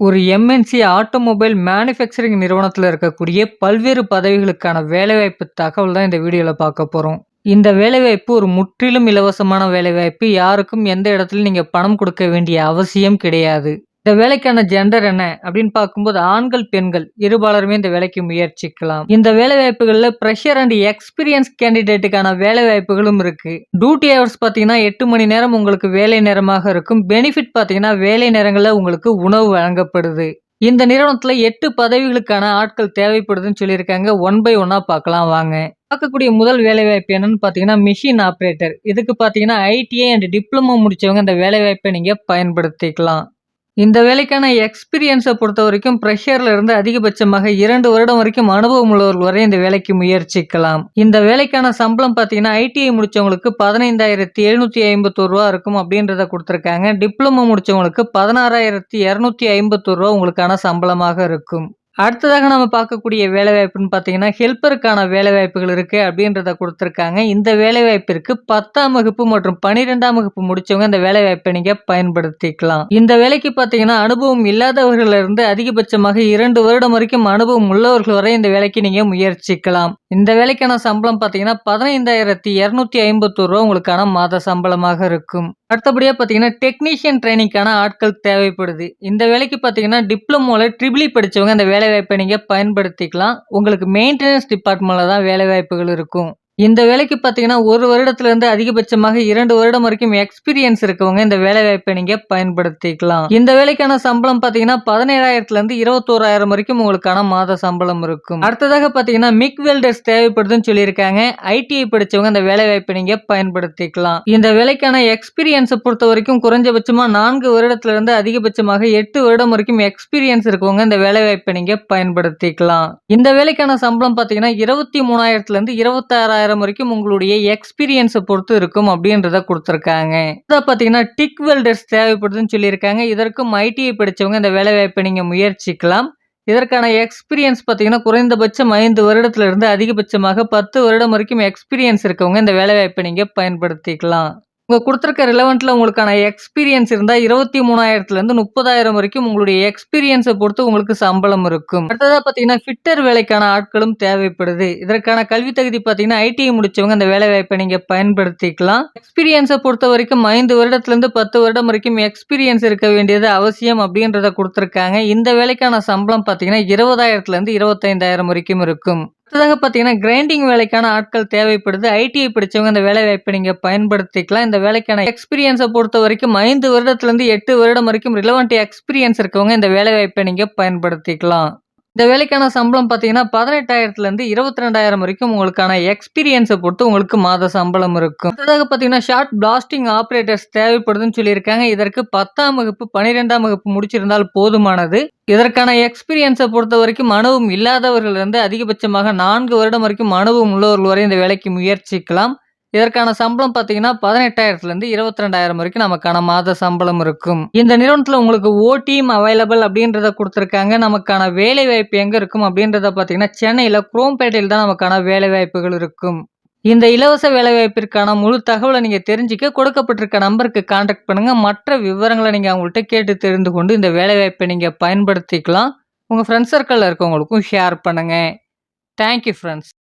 ஒரு MNC automobile manufacturing நிறுவனத்தில் இருக்கக்கூடிய பல்வேறு பதவிகளுக்கான வேலைவாய்ப்பு தகவல் தான் இந்த வீடியோவில் பார்க்க போகிறோம் இந்த வேலைவாய்ப்பு ஒரு முற்றிலும் இலவசமான வேலைவாய்ப்பு. யாருக்கும் எந்த இடத்துல நீங்கள் பணம் கொடுக்க வேண்டிய அவசியம் கிடையாது. இந்த வேலைக்கான ஜெண்டர் என்ன அப்படின்னு பார்க்கும்போது ஆண்கள், பெண்கள் இருபாலருமே இந்த வேலைக்கு முயற்சிக்கலாம். இந்த வேலைவாய்ப்புகள்ல ப்ரெஷர் அண்ட் எக்ஸ்பீரியன்ஸ் கேண்டிடேட்டுக்கான வேலைவாய்ப்புகளும் இருக்கு. டியூட்டி ஹவர்ஸ் பார்த்தீங்கன்னா எட்டு மணி நேரம் உங்களுக்கு வேலை நேரமாக இருக்கும். பெனிஃபிட் பார்த்தீங்கன்னா வேலை நேரங்களில் உங்களுக்கு உணவு வழங்கப்படுது. இந்த நிறுவனத்தில் எட்டு பதவிகளுக்கான ஆட்கள் தேவைப்படுதுன்னு சொல்லியிருக்காங்க. ஒன் பை ஒன்னாக பார்க்கலாம் வாங்க. பார்க்கக்கூடிய முதல் வேலைவாய்ப்பு என்னன்னு பார்த்தீங்கன்னா மிஷின் ஆப்ரேட்டர் இதுக்கு பார்த்தீங்கன்னா ஐடிஐ அண்ட் டிப்ளமோ முடிச்சவங்க இந்த வேலைவாய்ப்பை நீங்கள் பயன்படுத்திக்கலாம். இந்த வேலைக்கான எக்ஸ்பீரியன்ஸை பொறுத்த வரைக்கும் ப்ரெஷரில் இருந்து அதிகபட்சமாக இரண்டு வருடம் வரைக்கும் அனுபவம் உள்ளவர்கள் வரை இந்த வேலைக்கு முயற்சிக்கலாம். இந்த வேலைக்கான சம்பளம் பார்த்தீங்கன்னா ஐடிஐ முடிச்சவங்களுக்கு ரூ. 15,751 இருக்கும் அப்படின்றத கொடுத்துருக்காங்க டிப்ளமோ முடித்தவங்களுக்கு பதினாறாயிரத்தி இரநூத்தி ஐம்பத்தோரு ரூபா உங்களுக்கான சம்பளமாக இருக்கும். அடுத்ததாக நம்ம பார்க்கக்கூடிய வேலைவாய்ப்புன்னு பார்த்தீங்கன்னா ஹெல்ப்பருக்கான வேலைவாய்ப்புகள் இருக்குது அப்படின்றத கொடுத்துருக்காங்க இந்த வேலைவாய்ப்பிற்கு 10ஆம் வகுப்பு மற்றும் 12ஆம் வகுப்பு முடிச்சவங்க இந்த வேலைவாய்ப்பை நீங்கள் பயன்படுத்திக்கலாம். இந்த வேலைக்கு பார்த்தீங்கன்னா அனுபவம் இல்லாதவர்களிருந்து அதிகபட்சமாக இரண்டு வருடம் வரைக்கும் அனுபவம் உள்ளவர்கள் வரை இந்த வேலைக்கு நீங்கள் முயற்சிக்கலாம். இந்த வேலைக்கான சம்பளம் பார்த்தீங்கன்னா ரூ. 15,251 உங்களுக்கான மாத சம்பளமாக இருக்கும். அடுத்தபடியாக பார்த்தீங்கன்னா டெக்னீஷியன் ட்ரெய்னிங்க்கான ஆட்கள் தேவைப்படுது. இந்த வேலைக்கு பார்த்தீங்கன்னா டிப்ளமோவில் ட்ரிபிள் படித்தவங்க அந்த இந்த வேலைவாய்ப்பை நீங்கள் பயன்படுத்திக்கலாம். உங்களுக்கு மெயின்டனன்ஸ் டிபார்ட்மெண்ட்டில் தான் வேலைவாய்ப்புகள் இருக்கும். இந்த வேலைக்கு பார்த்தீங்கன்னா 1 வருடத்துல இருந்து அதிகபட்சமாக இரண்டு வருடம் வரைக்கும் எக்ஸ்பீரியன்ஸ் இருக்கவங்க இந்த வேலைவாய்ப்பை நீங்க பயன்படுத்திக்கலாம். இந்த வேலைக்கான சம்பளம் பார்த்தீங்கன்னா 17,000ல இருந்து 21,000 வரைக்கும் உங்களுக்கான மாத சம்பளம் இருக்கும். அடுத்ததாக பார்த்தீங்கன்னா மிக் வெல்டர்ஸ் தேவைப்படுதுன்னு சொல்லியிருக்காங்க. ஐடிஐ படிச்சவங்க இந்த வேலைவாய்ப்பை நீங்க பயன்படுத்திக்கலாம். இந்த வேலைக்கான எக்ஸ்பீரியன்ஸை பொறுத்த வரைக்கும் குறைஞ்சபட்சமா நான்கு வருடத்துல இருந்து அதிகபட்சமாக எட்டு வருடம் வரைக்கும் எக்ஸ்பீரியன்ஸ் இருக்கவங்க இந்த வேலைவாய்ப்பை நீங்க பயன்படுத்திக்கலாம். இந்த வேலைக்கான சம்பளம் பார்த்தீங்கன்னா 23,000ல இருந்து ஆயிரம் வரைக்கும் உங்களுடைய எக்ஸ்பீரியன்ஸை பொறுத்து இருக்கும் அப்படின்றத கொடுத்துருக்காங்க அடுத்ததா பார்த்தீங்கன்னா டிக் வெல்டர்ஸ் தேவைப்படுதுன்னு சொல்லியிருக்காங்க. இதற்கும் ஐடிஐ படித்தவங்க இந்த வேலைவாய்ப்பை நீங்க முயற்சிக்கலாம். இதற்கான எக்ஸ்பீரியன்ஸ் பார்த்தீங்கன்னா குறைந்தபட்சம் ஐந்து வருடத்துல இருந்து அதிகபட்சமாக 10 வருடம் வரைக்கும் எக்ஸ்பீரியன்ஸ் இருக்கவங்க இந்த வேலைவாய்ப்பை நீங்க பயன்படுத்திக்கலாம். உங்கள் கொடுத்துருக்க ரிலவெண்ட்டில் உங்களுக்கான எக்ஸ்பீரியன்ஸ் இருந்தால் இருபத்தி மூணாயிரத்துலேருந்து முப்பதாயிரம் வரைக்கும் உங்களுடைய எக்ஸ்பீரியன்ஸை பொறுத்து உங்களுக்கு சம்பளம் இருக்கும். அடுத்ததாக பார்த்தீங்கன்னா ஃபிட்டர் வேலைக்கான ஆட்களும் தேவைப்படுது. இதற்கான கல்வி தகுதி பார்த்தீங்கன்னா ஐடிஐ முடிச்சவங்க வேலை வேலைவாய்ப்பை நீங்கள் பயன்படுத்திக்கலாம். எக்ஸ்பீரியன்ஸை பொறுத்த வரைக்கும் ஐந்து வருடத்துலேருந்து பத்து வருடம் வரைக்கும் எக்ஸ்பீரியன்ஸ் இருக்க வேண்டியது அவசியம் அப்படின்றத கொடுத்துருக்காங்க இந்த வேலைக்கான சம்பளம் பார்த்தீங்கன்னா இருபதாயிரத்துலேருந்து இருபத்தைந்தாயிரம் வரைக்கும் இருக்கும். அடுத்ததாக பார்த்தீங்கன்னா கிரைண்டிங் வேலைக்கான ஆட்கள் தேவைப்படுது. ஐடிஐ படிச்சவங்க இந்த வேலை வாய்ப்பை நீங்க பயன்படுத்திக்கலாம். இந்த வேலைக்கான எக்ஸ்பீரியன்ஸ பொறுத்தவரைக்கும் 5 வருடத்துல இருந்து எட்டு வருடம் வரைக்கும் ரிலவெண்ட் எக்ஸ்பீரியன்ஸ் இருக்கவங்க இந்த வேலை வாய்ப்பை நீங்க பயன்படுத்திக்கலாம். இந்த வேலைக்கான சம்பளம் பார்த்தீங்கன்னா பதினெட்டாயிரத்துலேருந்து இருபத்தி ரெண்டாயிரம் வரைக்கும் உங்களுக்கான எக்ஸ்பீரியன்ஸை பொறுத்து உங்களுக்கு மாத சம்பளம் இருக்கும். அடுத்ததாக பார்த்தீங்கன்னா ஷார்ட் பிளாஸ்டிங் ஆப்ரேட்டர்ஸ் தேவைப்படுதுன்னு சொல்லியிருக்காங்க. இதற்கு 10ஆம் வகுப்பு, 12ஆம் வகுப்பு முடிச்சிருந்தால் போதுமானது. இதற்கான எக்ஸ்பீரியன்ஸை பொறுத்த வரைக்கும் அனுபவம் இல்லாதவர்கள் இருந்து அதிகபட்சமாக நான்கு வருடம் வரைக்கும் அனுபவம் உள்ளவர்கள் வரை இந்த வேலைக்கு முயற்சிக்கலாம். இதற்கான சம்பளம் பார்த்தீங்கன்னா பதினெட்டாயிரத்துலேருந்து இருபத்தி ரெண்டாயிரம் வரைக்கும் நமக்கான மாத சம்பளம் இருக்கும். இந்த நிறுவனத்தில் உங்களுக்கு ஓடிஎம் அவைலபிள் அப்படின்றத கொடுத்துருக்காங்க நமக்கான வேலைவாய்ப்பு எங்கே இருக்கும் அப்படின்றத பார்த்தீங்கன்னா சென்னையில் குரோம்பேட்டையில் தான் நமக்கான வேலைவாய்ப்புகள் இருக்கும். இந்த இலவச வேலைவாய்ப்பிற்கான முழு தகவலை நீங்கள் தெரிஞ்சுக்க கொடுக்கப்பட்டிருக்க நம்பருக்கு கான்டாக்ட் பண்ணுங்கள் மற்ற விவரங்களை நீங்கள் அவங்கள்ட்ட கேட்டு தெரிந்து கொண்டு இந்த வேலைவாய்ப்பை நீங்கள் பயன்படுத்திக்கலாம். உங்கள் ஃப்ரெண்ட்ஸ் சர்க்கிளில் இருக்கவங்களுக்கும் ஷேர் பண்ணுங்கள் தேங்க் யூ